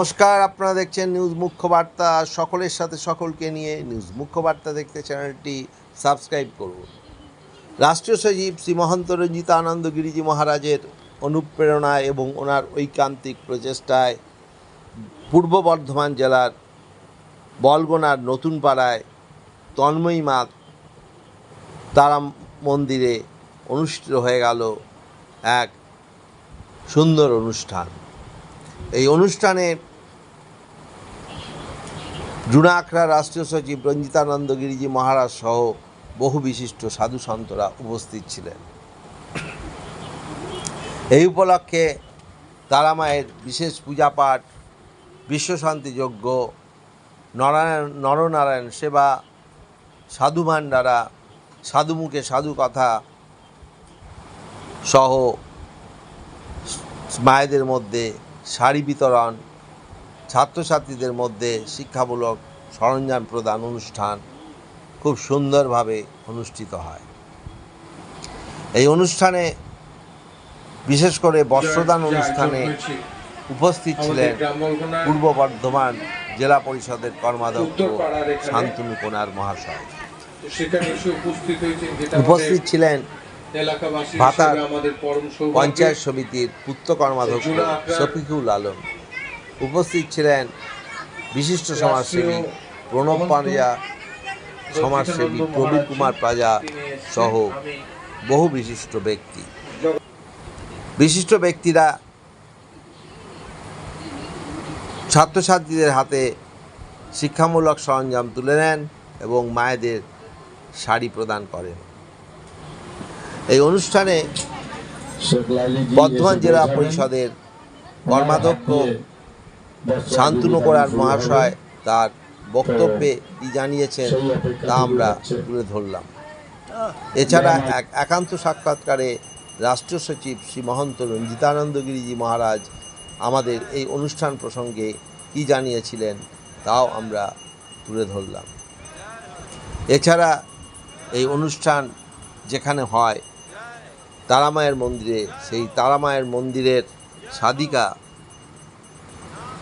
নমস্কার, আপনারা দেখছেন নিউজ মুখ্য বার্তা সকলের সাথে সকলকে নিয়ে নিউজ মুখ্য বার্তা দেখতে চ্যানেলটি সাবস্ক্রাইব করুন। রাষ্ট্রীয় সচিব শ্রী মহন্ত রঞ্জিত আনন্দ গিরিজি মহারাজের অনুপ্রেরণায় এবং ওনার ঐকান্তিক প্রচেষ্টায় পূর্ব বর্ধমান জেলার বলগোনার নতুন পাড়ায় তন্ময়ী মা তারা মন্দিরে অনুষ্ঠিত হয়ে গেল এক সুন্দর অনুষ্ঠান। এই অনুষ্ঠানে জুনাখড়া রাষ্ট্রীয় সচিব রঞ্জিতানন্দ গিরিজি মহারাজ সহ বহু বিশিষ্ট সাধু সন্তরা উপস্থিত ছিলেন। এই উপলক্ষে তারামায়ের বিশেষ পূজাপাঠ বিশ্বশান্তি যজ্ঞ নরায়ণ, নরনারায়ণ সেবা সাধু ভাণ্ডারা সাধুমুখে সাধু কথা সহ মায়েদের মধ্যে শাড়ি বিতরণ ছাত্রছাত্রীদের মধ্যে শিক্ষামূলক সরঞ্জাম প্রদান অনুষ্ঠান খুব সুন্দরভাবে অনুষ্ঠিত হয়। এই অনুষ্ঠানে বিশেষ করে বস্ত্রদান অনুষ্ঠানে উপস্থিত ছিলেন পূর্ব বর্ধমান জেলা পরিষদের কর্মাধ্যক্ষ শান্তনু কোনার মহাশয়। উপস্থিত ছিলেন এলাকাবাসী ভাতার পঞ্চায়েত সমিতির পুত্র কর্মাধ্যক্ষ শফিকুল আলম। উপস্থিত ছিলেন বিশিষ্ট সমাজসেবী প্রণব পাঞ্জা সমাজসেবী প্রবীর কুমার প্রাজা সহ বহু বিশিষ্ট ব্যক্তি। বিশিষ্ট ব্যক্তিরা ছাত্রছাত্রীদের হাতে শিক্ষামূলক সরঞ্জাম তুলে নেন এবং মায়েদের শাড়ি প্রদান করেন। এই অনুষ্ঠানে বর্ধমান জেলা পরিষদের কর্মাধ্যক্ষ শান্তনু করার মহাশয় তার বক্তব্যে কি জানিয়েছেন তা আমরা তুলে ধরলাম। এছাড়া এক একান্ত সাক্ষাৎকারে রাষ্ট্র সচিব শ্রী মহন্ত রঞ্জিতানন্দ গিরিজি মহারাজ আমাদের এই অনুষ্ঠান প্রসঙ্গে কি জানিয়েছিলেন তাও আমরা তুলে ধরলাম। এছাড়া এই অনুষ্ঠান যেখানে হয় তারামায়ের মন্দিরে, সেই তারামায়ের মন্দিরের সাধিকা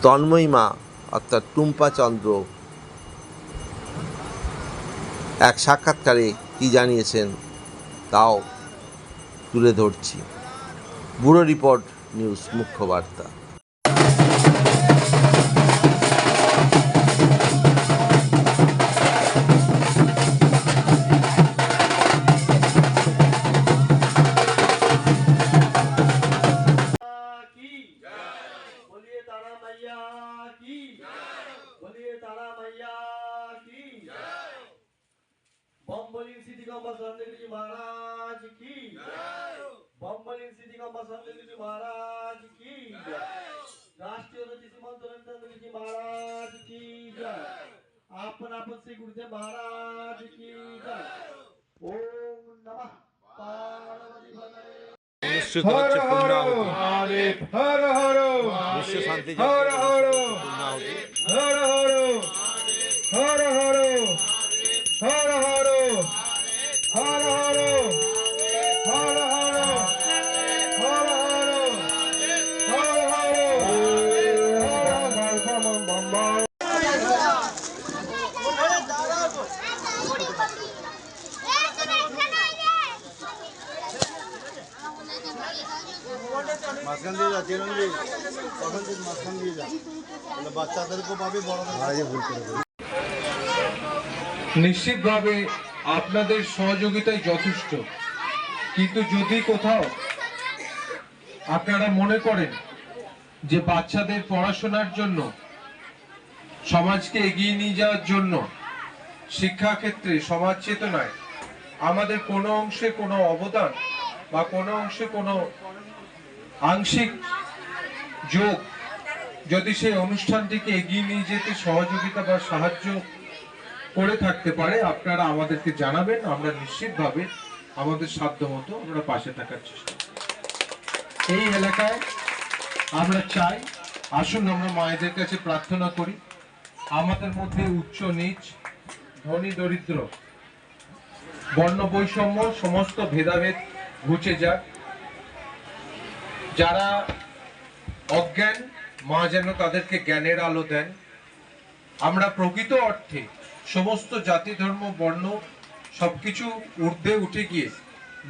তন্ময়ী মা, অর্থাৎ টুম্পা চন্দ্র, এক সাক্ষাৎকারে কি জানিয়েছেন তাও তুলে ধরছি। ব্যুরো রিপোর্ট, নিউজ, মুখ্য বার্তা। प्रताप श्री गुरुदेव महाराज की जय। ओम नमः। पार्वती भगवे हर हर हर हर हर हर। निश्चित शांति हर हर। हर हर। हर हर। মাঝখান দিয়ে যা তখন তুই মাঝখান দিয়ে যা। তাহলে বাচ্চাদেরকেও পাবি বড়দের ভুল করে নিশ্চিতভাবে আপনাদের সহযোগিতাই যথেষ্ট। কিন্তু যদি কোথাও আপনারা মনে করেন যে বাচ্চাদের পড়াশোনার জন্য সমাজকে এগিয়ে নিয়ে যাওয়ার জন্য শিক্ষা ক্ষেত্রে সমাজ চেতনায় আমাদের কোনো অংশে কোনো অবদান বা কোনো অংশে কোনো আংশিক যোগ। যদি সেই অনুষ্ঠানটিকে এগিয়ে নিয়ে যেতে সহযোগিতা বা সাহায্য করে থাকতে পারে, আপনারা আমাদেরকে জানাবেন। আমরা নিশ্চিতভাবে আমাদের সাধ্য মতো আমরা পাশে থাকার চেষ্টা এই এলাকায় আমরা চাই, আসুন আমরা মায়েদের কাছে প্রার্থনা করি। আমাদের মধ্যে উচ্চ নিচ, ধনী, দরিদ্র, বর্ণ বৈষম্য, সমস্ত ভেদাভেদ ঘুচে যাক। যারা অজ্ঞান, মা যেন তাদেরকে জ্ঞানের আলো দেন। আমরা প্রকৃত অর্থে সমস্ত জাতি, ধর্ম, বর্ণ সবকিছু ঊর্ধ্বে উঠে গিয়ে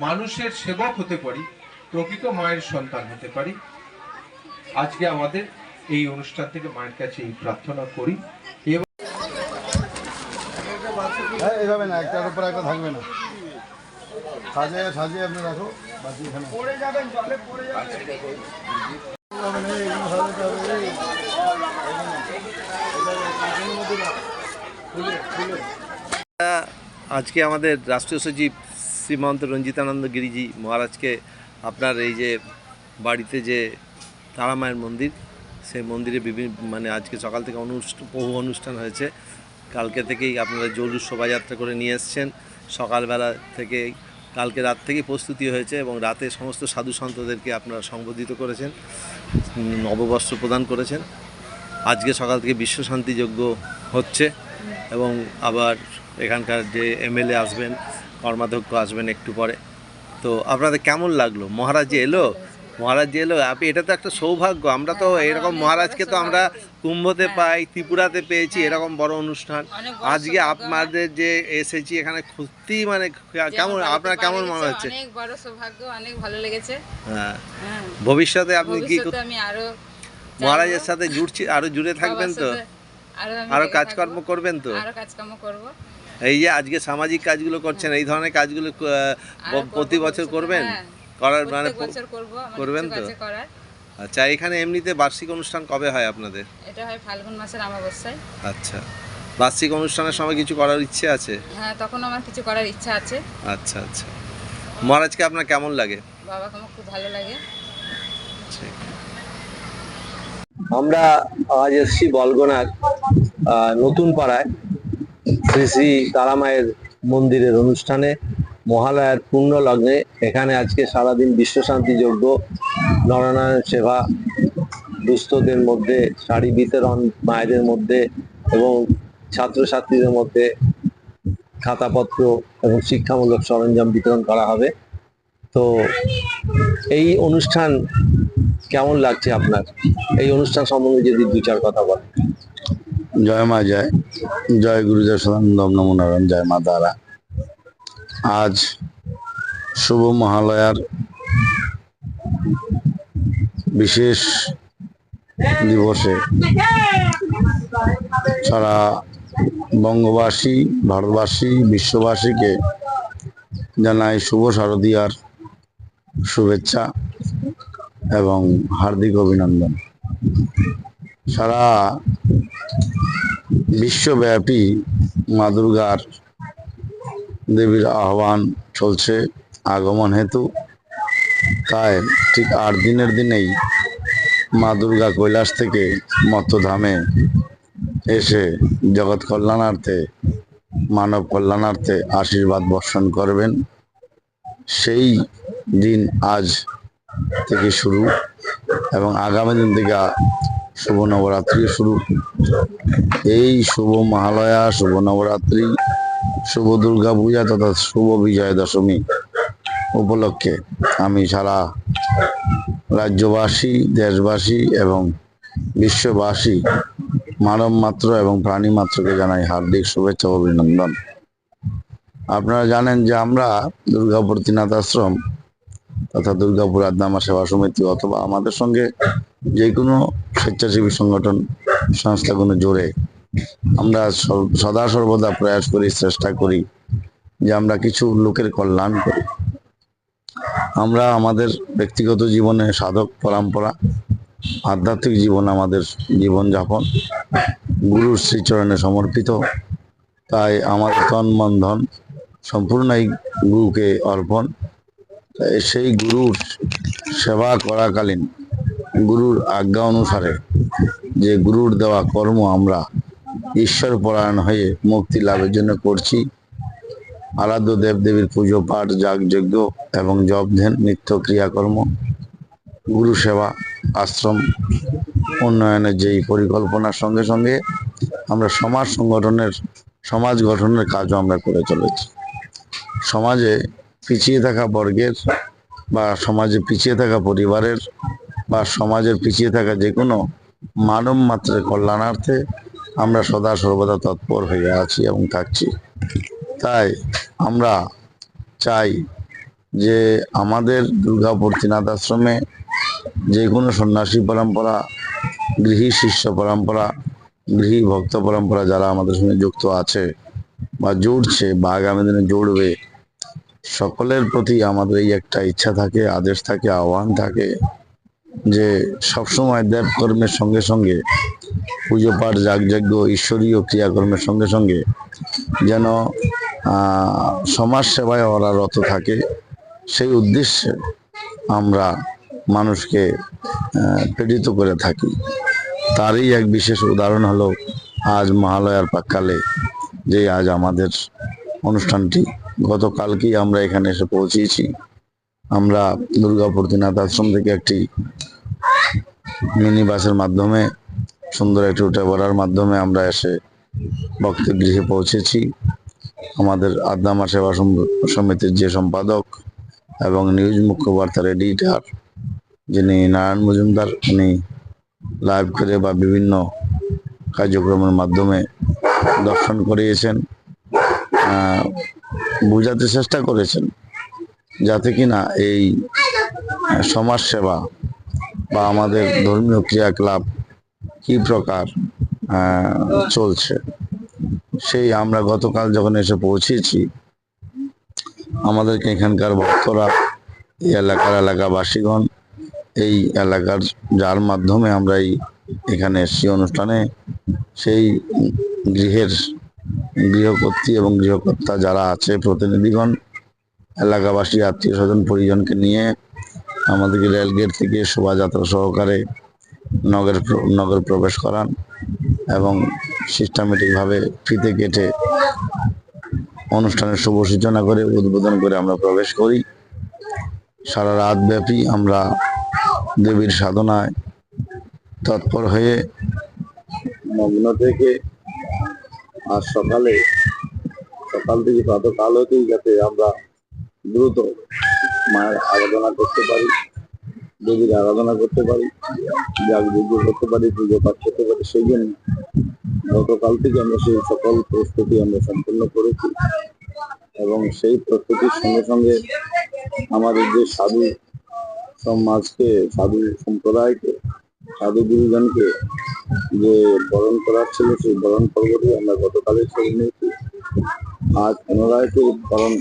মানুষের সেবক হতে পারি, প্রকৃত মায়ের সন্তান হতে পারি। আজকে আমাদের এই অনুষ্ঠান থেকে মায়ের কাছে এই প্রার্থনা করি। এবং হ্যাঁ এইভাবে না, একটার উপর একটা থাকবে না। সাজিয়ে সাজিয়ে আপনি রাখো। আজকে আমাদের রাষ্ট্রীয় সচিব শ্রীমন্ত রঞ্জিতানন্দ গিরিজি মহারাজকে আপনার এই যে বাড়িতে যে তারামায়ের মন্দির, সেই মন্দিরে বিভিন্ন মানে আজকে সকাল থেকে অনুষ্ঠান বহু অনুষ্ঠান হয়েছে। কালকে থেকেই আপনারা জলুস শোভাযাত্রা করে নিয়ে এসছেন। সকালবেলা থেকে কালকে রাত থেকেই প্রস্তুতি হয়েছে এবং রাতে সমস্ত সাধু সন্তদেরকে আপনারা সংবোধিত করেছেন নববস্ত্র প্রদান করেছেন। আজকে সকাল থেকে বিশ্ব শান্তি যজ্ঞ হচ্ছে এবং আবার এখানকার যে এমএলএ আসবেন, কর্মাধ্যক্ষ আসবেন একটু পরে। তো আপনাদের কেমন লাগল? মহারাজ এলো? মহারাজ এলো, আপনি, এটা তো একটা সৌভাগ্য। আমরা তো এরকম মহারাজকে তো আমরা কুম্ভতে পাই ত্রিপুরাতে পেয়েছি এরকম বড় অনুষ্ঠান। আজকে আপনাদের যে এসেছি এখানে সত্যি মানে কেমন আপনার কেমন মনে হচ্ছে? অনেক বড় সৌভাগ্য অনেক ভালো লেগেছে। হ্যাঁ। হ্যাঁ। ভবিষ্যতে আপনি কি আমি আরও মহারাজের সাথে জুড়ছি আরও জুড়ে থাকবেন তো? আরও কাজকর্ম করবেন তো? আরও কাজকর্ম করব। এই যে আজকে সামাজিক কাজগুলো করছেন এই ধরনের কাজগুলো প্রতি বছর করবেন? হ্যাঁ। করার মানে আমার করবেন তো? আচ্ছা এখানে এমনিতে বার্ষিক অনুষ্ঠান কবে হয় আপনাদের? এটা হয় ফাল্গুন মাসের অমাবস্যায়। আচ্ছা বার্ষিক অনুষ্ঠানের সময় কিছু করার ইচ্ছে আছে? হ্যাঁ তখন আমার কিছু করার ইচ্ছা আছে। আচ্ছা আচ্ছা। মহারাজকে আপনার কেমন লাগে? বাবাকে আমার খুব ভালো লাগে। ঠিক। আমরা আজ এসেছি বলগোনার আহ, নতুন পাড়ায়। শ্রী শ্রী তারামায়ের মন্দিরের অনুষ্ঠানে মহালয়ার পূর্ণ লগ্নে এখানে আজকে সারাদিন বিশ্বশান্তি যজ্ঞ নরনারায়ণ সেবা, দুস্থদের মধ্যে, শাড়ি বিতরণ মায়েদের মধ্যে এবং ছাত্রছাত্রীদের মধ্যে খাতাপত্র এবং শিক্ষামূলক সরঞ্জাম বিতরণ করা হবে। তো এই অনুষ্ঠান কেমন লাগছে আপনার? এই অনুষ্ঠান সম্বন্ধে যদি দু চার কথা বলেন। জয় মা জয়। জয় গুরুদেব সদানন্দ নমো নারায়ণ, জয় মা তারা আজ শুভ মহালয়ার বিশেষ দিবসে সারা বঙ্গবাসী, ভারতবাসী, বিশ্ববাসীকে জানাই শুভ শারদীয়ার শুভেচ্ছা এবং হার্দিক অভিনন্দন। সারা বিশ্বব্যাপী মা দুর্গার দেবীর আহ্বান চলছে আগমন হেতু। তাই ঠিক আট দিনের দিনেই মা দুর্গা কৈলাস থেকে মত্তধামে এসে জগৎ কল্যাণার্থে, মানব কল্যাণার্থে আশীর্বাদ বর্ষণ করবেন। সেই দিন আজ থেকে শুরু এবং আগামী দিন থেকে শুভ নবরাত্রি শুরু। এই শুভ মহালয়া, শুভ নবরাত্রি, শুভ দুর্গা পূজা তথা শুভ বিজয় দশমী উপলক্ষে আমি সারা রাজ্যবাসী, দেশবাসী এবং বিশ্ববাসী মানব মাত্র এবং প্রাণী মাত্রকে জানাই হার্দিক শুভেচ্ছা অভিনন্দন। আপনারা জানেন যে আমরা দুর্গাপুর তিনাথ আশ্রম তথা দুর্গাপুর আদনামা সেবা সমিতি অথবা আমাদের সঙ্গে যে কোনো স্বেচ্ছাসেবী সংগঠন সংস্থাগুলো জোরে আমরা সদা সর্বদা প্রয়াস করি, চেষ্টা করি যে আমরা কিছু লোকের কল্যাণ করি। আমরা আমাদের ব্যক্তিগত জীবনে সাধক পরম্পরা, আধ্যাত্মিক জীবন আমাদের জীবনযাপন, গুরুর শ্রীচরণে সমর্পিত। তাই আমাদের তন ধন এই গুরুকে অর্পণ। সেই গুরুর সেবা করাকালীন গুরুর আজ্ঞা অনুসারে যে গুরুর দেওয়া কর্ম আমরা ঈশ্বর পরায়ণ হয়ে মুক্তি লাভের জন্য করছি আরাধ্য দেবদেবীর পুজো, পাঠ, যাগ, যজ্ঞ এবং জপ, ধ্যান, নিত্য ক্রিয়াকর্ম, গুরু সেবা, আশ্রম, উন্নয়নের যেই পরিকল্পনার সঙ্গে সঙ্গে আমরা সমাজ সংগঠনের, সমাজ গঠনের কাজও আমরা করে চলেছি। সমাজে পিছিয়ে থাকা বর্গের বা সমাজে পিছিয়ে থাকা পরিবারের বা সমাজের পিছিয়ে থাকা যে কোনো মানব মাত্রের কল্যাণার্থে আমরা সদা সর্বদা তৎপর হয়ে আছি এবং থাকছি। তাই আমরা চাই যে আমাদের দুর্গাপুর আশ্রমে যে কোনো সন্ন্যাসী পরম্পরা, গৃহী শিষ্য পরম্পরা, গৃহী ভক্ত পরম্পরা যারা আমাদের সঙ্গে যুক্ত আছে বা জুড়ছে বা আগামী দিনে জুড়বে, সকলের প্রতি আমাদের এই একটা ইচ্ছা থাকে, আদেশ থাকে, আহ্বান থাকে যে সবসময় দেবকর্মের সঙ্গে সঙ্গে, পুজো পাঠ, যাগযজ্ঞ, ঈশ্বরীয় ক্রিয়াকর্মের সঙ্গে সঙ্গে যেন সমাজ সেবায় ওরা রত থাকে। সেই উদ্দেশ্যে আমরা মানুষকে প্রেরিত করে থাকি। তারই এক বিশেষ উদাহরণ হলো আজ মহালয়ার প্রাককালে যে আজ আমাদের অনুষ্ঠানটি, গতকালকেই আমরা এখানে এসে পৌঁছেছি। আমরা দুর্গাপুর দিনাথ আশ্রম থেকে একটি মিনি বাসের মাধ্যমে, সুন্দর একটি উঠে পড়ার মাধ্যমে আমরা এসে ভক্তগৃহে পৌঁছেছি। আমাদের আদ্দামা সেবা সমিতির যে সম্পাদক এবং নিউজ মুখ্যবার্তার এডিটার, যিনি নারায়ণ মজুমদার, উনি লাইভ করে বা বিভিন্ন কার্যক্রমের মাধ্যমে দর্শন করিয়েছেন বোঝাতে চেষ্টা করেছেন যাতে কিনা এই সমাজ সেবা বা আমাদের ধর্মীয় ক্রিয়াকলাপ কি প্রকার চলছে। সেই আমরা গতকাল যখন এসে পৌঁছেছি, আমাদেরকে এখানকার ভক্তরা, এই এলাকার এলাকাবাসীগণ, এই এলাকার যার মাধ্যমে আমরা এই এখানে এসছি অনুষ্ঠানে, সেই গৃহের গৃহকর্ত্রী এবং গৃহকর্তা যারা আছে প্রতিনিধিগণ, এলাকাবাসী, আত্মীয় স্বজন, পরিজনকে নিয়ে আমাদেরকে রেলগেট থেকে শোভাযাত্রা সহকারে নগর নগর প্রবেশ করান এবং সিস্টেমেটিকভাবে ফিতে কেটে অনুষ্ঠানের শুভ সূচনা করে, উদ্বোধন করে আমরা প্রবেশ করি। সারা রাত ব্যাপী আমরা দেবীর সাধনায় তৎপর হয়ে মগ্ন থেকে আর সকালে, সকাল থেকে প্রাতকাল হতেই যাতে আমরা দ্রুত মায়ের আরাধনা করতে পারি, দেবীর আরাধনা করতে পারি যাগযজ্ঞ করতে পারি, পুজো পাঠ করতে পারি, সেই জন্য গতকাল থেকে আমরা সেই সকল প্রস্তুতি আমরা সম্পূর্ণ করেছি এবং সেই প্রস্তুতির সঙ্গে সঙ্গে আমাদের যে সাধু সমাজকে, সাধু সম্প্রদায়কে, সাধু গুরুজনকে যে বরণ করার ছিল, সেই বরণ পর্বটি আমরা গতকালে সেরে নিয়েছি। আজ পুনরায় সেই বরণ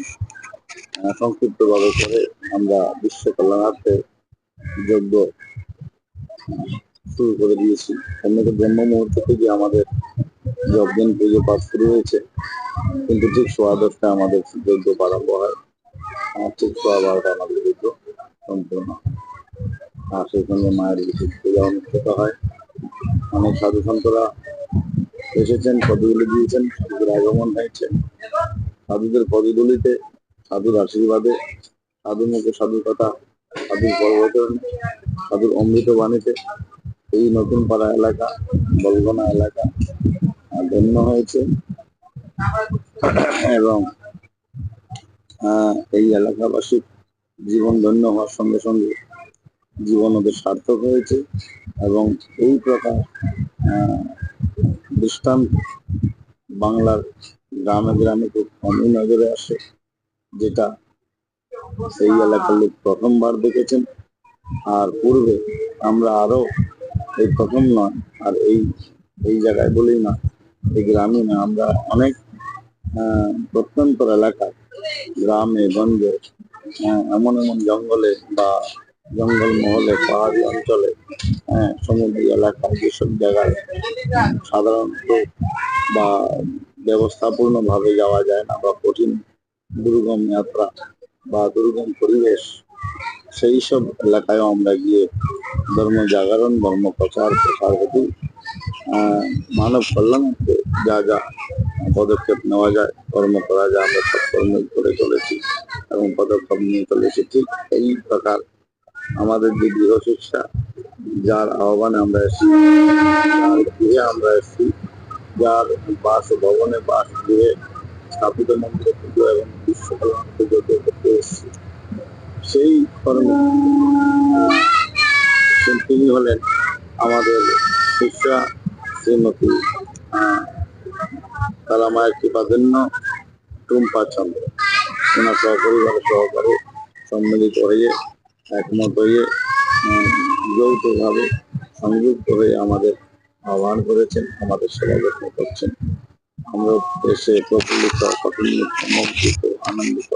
সংক্ষিপ্ত ভাবে করে আমরা বিশ্ব কল্যাণার্থে যোগ্য শুরু করে দিয়েছি। অন্যকে ব্রহ্ম মুহূর্ত থেকে আমাদের যজ্ঞেন পুজো পাঠ শুরু হয়েছে। কিন্তু ঠিক সোয়া দশটা আমাদের যজ্ঞ আরম্ভ হয়। ঠিক সোয়া বারোটা আমাদের যজ্ঞ সম্পূর্ণ আর সেই সঙ্গে মায়ের বিশেষ পূজা অনুষ্ঠিত হয়। অনেক সাধু সন্তরা এসেছেন, পদগুলি দিয়েছেন, সাধুদের আগমন হয়েছে। সাধুদের পদগুলিতে সাধুর আশীর্বাদে সাধু মুখে সাধুর কথা, সাধুর পর্বতন, সাধুর অমৃত বাণীতে এই নতুন পাড়া এলাকা, বলগনা এলাকা ধন্য হয়েছে। এবং এই এলাকাবাসীর জীবন ধন্য হওয়ার সঙ্গে সঙ্গে জীবন ওদের সার্থক হয়েছে। এবং এই প্রকার দৃষ্টান্ত বাংলার গ্রামে গ্রামে খুব কমই নজরে আসে, যেটা সেই এলাকার লোক প্রথমবার দেখেছেন। আর পূর্বে আমরা আরও এই প্রথম নয় আর এই এই জায়গায় বলেই না এই গ্রামে না। আমরা অনেক আহ, প্রত্যন্তর এলাকায় গ্রামে গঞ্জে আহ, এমন এমন জঙ্গলে বা জঙ্গল মহলে পাহাড়ি অঞ্চলে হ্যাঁ সমুদ্র এলাকায় যেসব জায়গায় সাধারণত বা ব্যবস্থাপূর্ণ ভাবে যাওয়া যায় না বা কঠিন দুর্গম যাত্রা বা দুর্গম পরিবেশ সেই সব এলাকায় আমরা গিয়ে ধর্ম জাগরণ, ধর্ম প্রচার, প্রসার হতে মানব কল্যাণার্থে যা যা পদক্ষেপ নেওয়া যায়, কর্ম করা যায়, আমরা সব কর্ম করে চলেছি এবং পদক্ষেপ নিয়ে চলেছি। ঠিক এই প্রকার আমাদের যে গৃহ শিক্ষা, যার আহ্বানে আমরা এসেছি গৃহে আমরা এসেছি, যার বাস ভবনে, বাস গৃহে স্থাপিত মন্দিরে, পুজো এবং বিশ্ব কল্যাণ পুজো করতে এসেছি। সেই কর্মে তিনি হলেন আমাদের শিষ্যা শ্রীমতী। আহ, তারামায়ের কৃপাধন্য টুম্পা চন্দ্র। ওনার সহপরিবার সহকারে সম্মিলিত হয়ে একমত হয়ে যৌথভাবে সংযুক্ত হয়ে আমাদের আহ্বান করেছেন আমাদের সেবা যত্ন করছেন। আমরা এসে প্রফুল্লিত মুগ্ধ আনন্দিত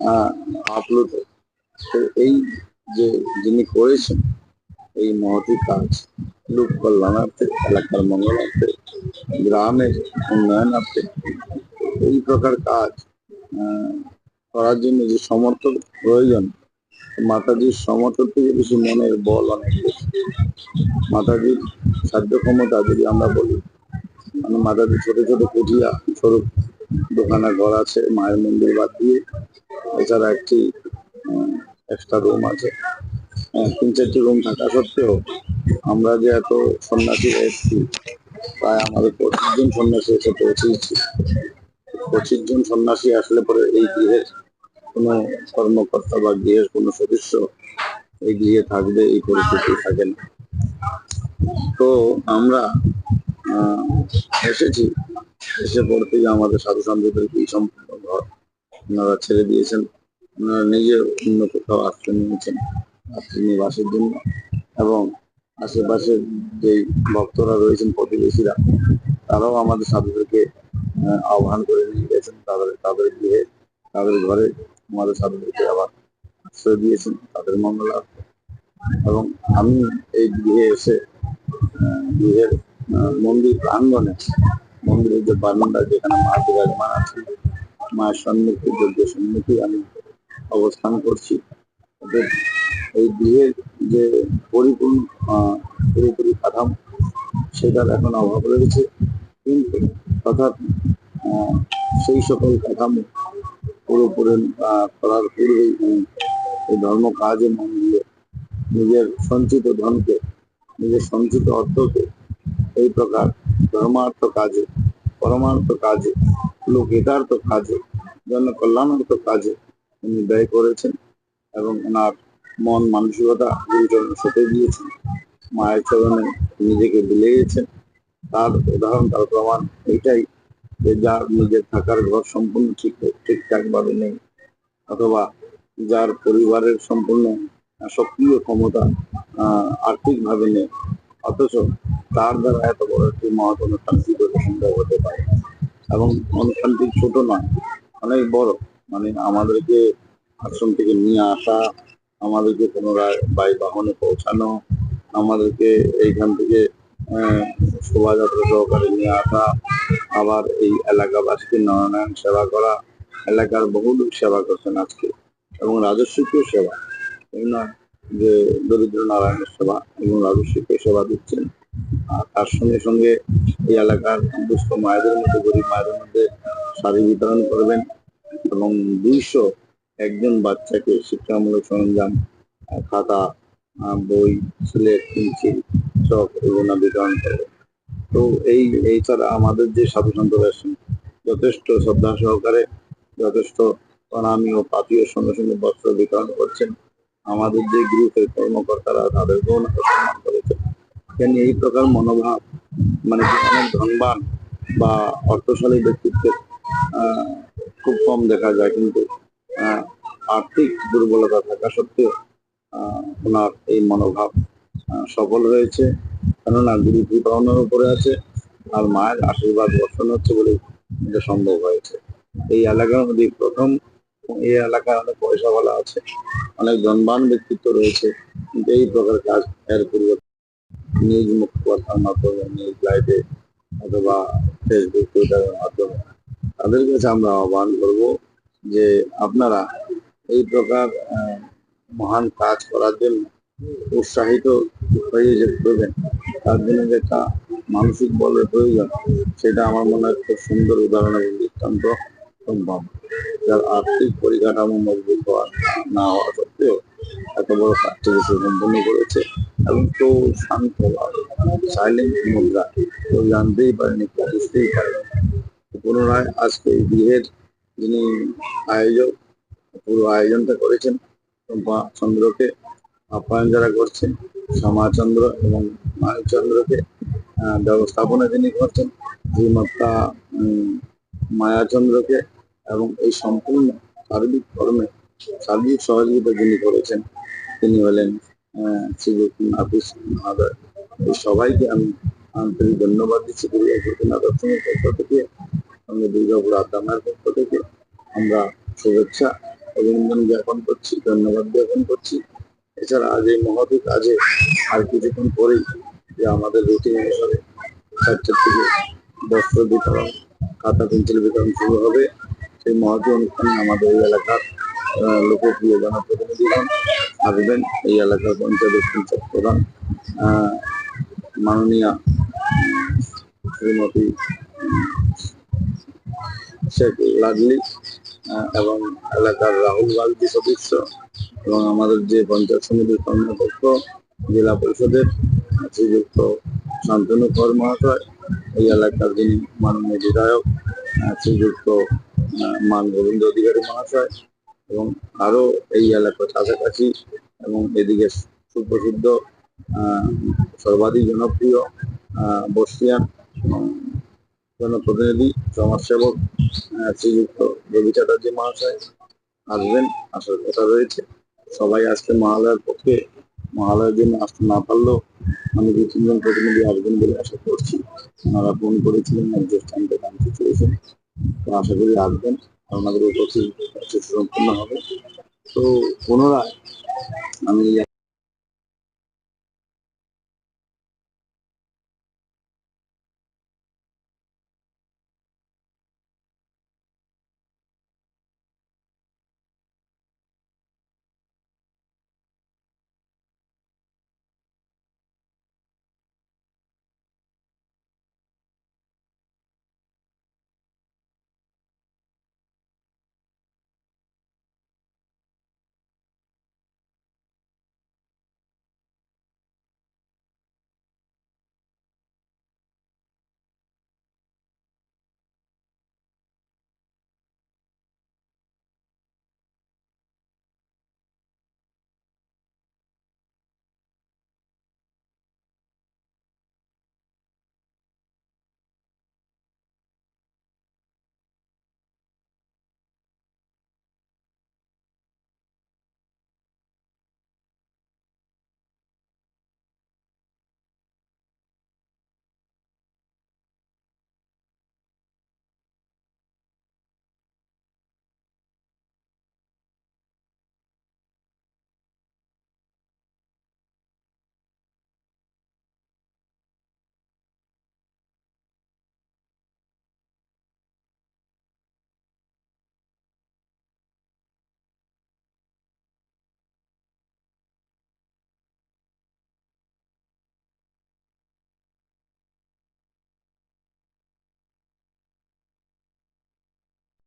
আহ, আপ্লুত তো এই যে যিনি করেছেন এই মহতি কাজ লোক কল্যাণার্থে এলাকার মঙ্গলার্থে গ্রামের উন্নয়নার্থে এই প্রকার কাজ করার জন্য যে সমর্থন প্রয়োজন মাতাজির সমর্থন থেকে বেশি মনের বল অনেক বেশি। মাতাজির সাধ্য ক্ষমতা যদি আমরা বলি মানে মাতাজির ছোট ছোট কুঠিয়া স্বরূপ দোকানা ঘর আছে মায়ের মন্দির বাদ দিয়ে এছাড়া একটি এক্সট্রা রুম আছে। আহ, তিন চারটি রুম থাকা সত্ত্বেও আমরা যে এত সন্ন্যাসী এসেছি প্রায় আমাদের পঁচিশ জন সন্ন্যাসী এসে পৌঁছেছি। পঁচিশ জন সন্ন্যাসী আসলে পরে এই গৃহের কোনো কর্মকর্তা বা গৃহের কোনো সদস্য এই গৃহে থাকবে এই পরিস্থিতি থাকে না। তো আমরা এসেছি। এসে পড়তে আমাদের সাধু সন্তদের এই সম্পূর্ণ ঘর। ওনারা ছেড়ে দিয়েছেন। ওনারা নিজে অন্য কোথাও আশ্রয় নিয়েছেন আশ্রয় নিবাসের জন্য। এবং আশেপাশে যে ভক্তরা রয়েছেন প্রতিবেশীরা তারাও আমাদের সাধুদেরকে আহ, আহ্বান করে নিয়ে গেছেন। তাদের তাদের গৃহে তাদের ঘরে আমাদের সাধুদেরকে আবার আশ্রয় দিয়েছেন তাদের মঙ্গলার্থে এবং আমি এই গৃহে এসে গৃহের মন্দির প্রাঙ্গণে মন্দিরের যে বারান্দা যেখানে মা বিরাজমান আছেন মায়ের সম্মুখে যোগ্য সম্মুখে আমি অবস্থান করছি। এই গৃহের যে পরিপূর্ণ পুরোপুরি কাঠামো, সেটার এখন অভাব রয়েছে। কিন্তু তথাপি সেই সকল কাঠামো পুরোপুরি করার পূর্বেই এই ধর্ম কাজে মন দিয়ে নিজের সঞ্চিত ধনকে, নিজের সঞ্চিত অর্থকে এই প্রকার ধর্মার্থ কাজে, পরমার্থ কাজে, লোকেতার্থ কাজে জন কল্যাণার্থ কাজে উনি ব্যয় করেছেন এবং ওনার মন মানসিকতা গুরুচরণে সঁপে দিয়েছেন। মায়ের চরণে নিজেকে বিলিয়েছেন। তার উদাহরণ, তার প্রমাণ এইটাই যে যার নিজের থাকার ঘর সম্পূর্ণ ঠিক ঠিকঠাক ভাবে নেই অথবা যার পরিবারের সম্পূর্ণ সক্রিয় ক্ষমতা আর্থিক ভাবে নেই, অথচ তার দ্বারা এত বড় একটি মহৎ অনুষ্ঠান সম্ভব হতে পারে। এবং অনুষ্ঠানটি ছোট নয় অনেক বড়। মানে আমাদেরকে আশ্রম থেকে নিয়ে আসা, আমাদেরকে পুনরায় বাই বাহনে পৌঁছানো, আমাদেরকে এইখান থেকে শোভাযাত্রা সহকারে নিয়ে আসা, আবার এই এলাকাবাসীকে নয়নায়ন সেবা করা, এলাকার বহু লোক সেবা করছেন আজকে, এবং রাজস্বীয় সেবা নয় যে দরিদ্র নারায়ণের সেবা এবং রাজস্বীয় সেবা দিচ্ছেন। আর তার সঙ্গে সঙ্গে এই এলাকার দুস্থ মায়েদের মধ্যে, গরিব মায়েদের মধ্যে শাড়ি বিতরণ করবেন এবং দুইশো একজন বাচ্চাকে শিক্ষামূলক সরঞ্জাম খাতা বই, স্লেট পেন্সিল চক এগুলো বিতরণ করবে তো এই এই ছাড়া আমাদের যে সাধু সন্ত আছেন যথেষ্ট শ্রদ্ধা সহকারে, যথেষ্ট প্রণামী ও পাপীয় সঙ্গে সঙ্গে বস্ত্র বিতরণ করছেন। আমাদের যে গ্রুপের কর্মকর্তারা তাদেরকেও সম্মান করেছেন। কেন এই প্রকার মনোভাব মানে অনেক ধনবান বা অর্থশালী ব্যক্তিত্বের খুব কম দেখা যায় কিন্তু আর্থিক দুর্বলতা থাকা সত্ত্বেও ওনার এই মনোভাব সফল হয়েছে কেননা গুরু কৃপা ওনার উপরে আছে, আর মায়ের আশীর্বাদ বর্ষণ হচ্ছে বলে এটা সম্ভব হয়েছে। এই এলাকার মধ্যে প্রথম, এই এলাকায় অনেক পয়সা পয়সাওয়ালা আছে, অনেক ধনবান ব্যক্তিত্ব রয়েছে, কিন্তু এই প্রকার কাজ এর পূর্বে নিউজ মুখপাত্রার মাধ্যমে, নিউজ লাইভে অথবা ফেসবুক টুইটারের মাধ্যমে তাদের কাছে আমরা আহ্বান করব যে আপনারা এই প্রকার মহান কাজ করার জন্য উৎসাহিত হয়ে করবেন, তার জন্য যে মানসিক বলের প্রয়োজন, সেটা আমার মনে হয় খুব সুন্দর উদাহরণ এবং দৃষ্টান্ত সম্ভব। যার আর্থিক পরিকাঠামো মজবুত হওয়া না হওয়া সত্ত্বেও এত বড় কাজটিকে সে সম্পন্ন করেছে এবং তো শান্ত সাইলেন্ট মুদ্রা, কেউ জানতেই পারেনি বুঝতেই পারেনি। পুনরায় আজকে এই বিয়ের যিনি আয়োজক পুরো আয়োজনটা করেছেন চম্পা চন্দ্রকে আপ্যায়ন যারা করছেন শ্যামাচন্দ্র এবং মানিকচন্দ্রকে আহ, ব্যবস্থাপনা যিনি করছেন শ্রীমাতা মায়াচন্দ্রকে এবং এই সম্পূর্ণ সার্বিক কর্মে সার্বিক সহযোগিতা যিনি করেছেন তিনি হলেন শ্রীযুক্ত নাফিস মহাদয়। এই সবাইকে আমি আন্তরিক ধন্যবাদ দিচ্ছি। দর্শনের পক্ষ থেকে সঙ্গে দুর্গাপুর আদামের পক্ষ থেকে আমরা শুভেচ্ছা, অভিনন্দন জ্ঞাপন করছি, ধন্যবাদ জ্ঞাপন করছি। এছাড়া আজ এই মহতি কাজে আর কিছুক্ষণ পরেই যে আমাদের রুটিন অনুসারে চারটার থেকে বস্ত্র বিতরণ, খাতা পেন্সিল বিতরণ শুরু হবে, সেই মহতি অনুষ্ঠানে আমাদের এই এলাকার লোকপ্রিয় জনপ্রতিনিধিগণ আসবেন এই এলাকার পঞ্চায়েত পঞ্চায়েত প্রধান মাননীয়া শ্রীমতী শেখ লাডলি এবং এলাকার রাহুল গান্ধী সদস্য এবং আমাদের যে পঞ্চায়েত সমিতির কর্মপক্ষ জেলা পরিষদের শ্রীযুক্ত শান্তনু কর মহাশয়, এই এলাকার যিনি মাননীয় বিধায়ক শ্রীযুক্ত মান গোবিন্দ অধিকারী মহাশয় এবং আরও এই এলাকার কাছাকাছি এবং এদিকে সুপ্রসিদ্ধ সর্বাধিক জনপ্রিয় এবং জনপ্রতিনিধি সমাজসেবক শ্রীযুক্ত রবি চ্যাটার্জি মহাশয় আসবেন। আসার কথা রয়েছে। সবাই আজকে মহালয়ার পক্ষে, মহালয়ার জন্য আসতে না পারলেও আমি দু তিনজন প্রতিনিধি আসবেন বলে আশা করছি। ওনারা ফোন করেছিলেন টাইমটা জানতে চেয়েছেন। তো আশা করি আসবেন। আপনাদের উপস্থিত সম্পূর্ণ হবে। তো পুনরায় আমি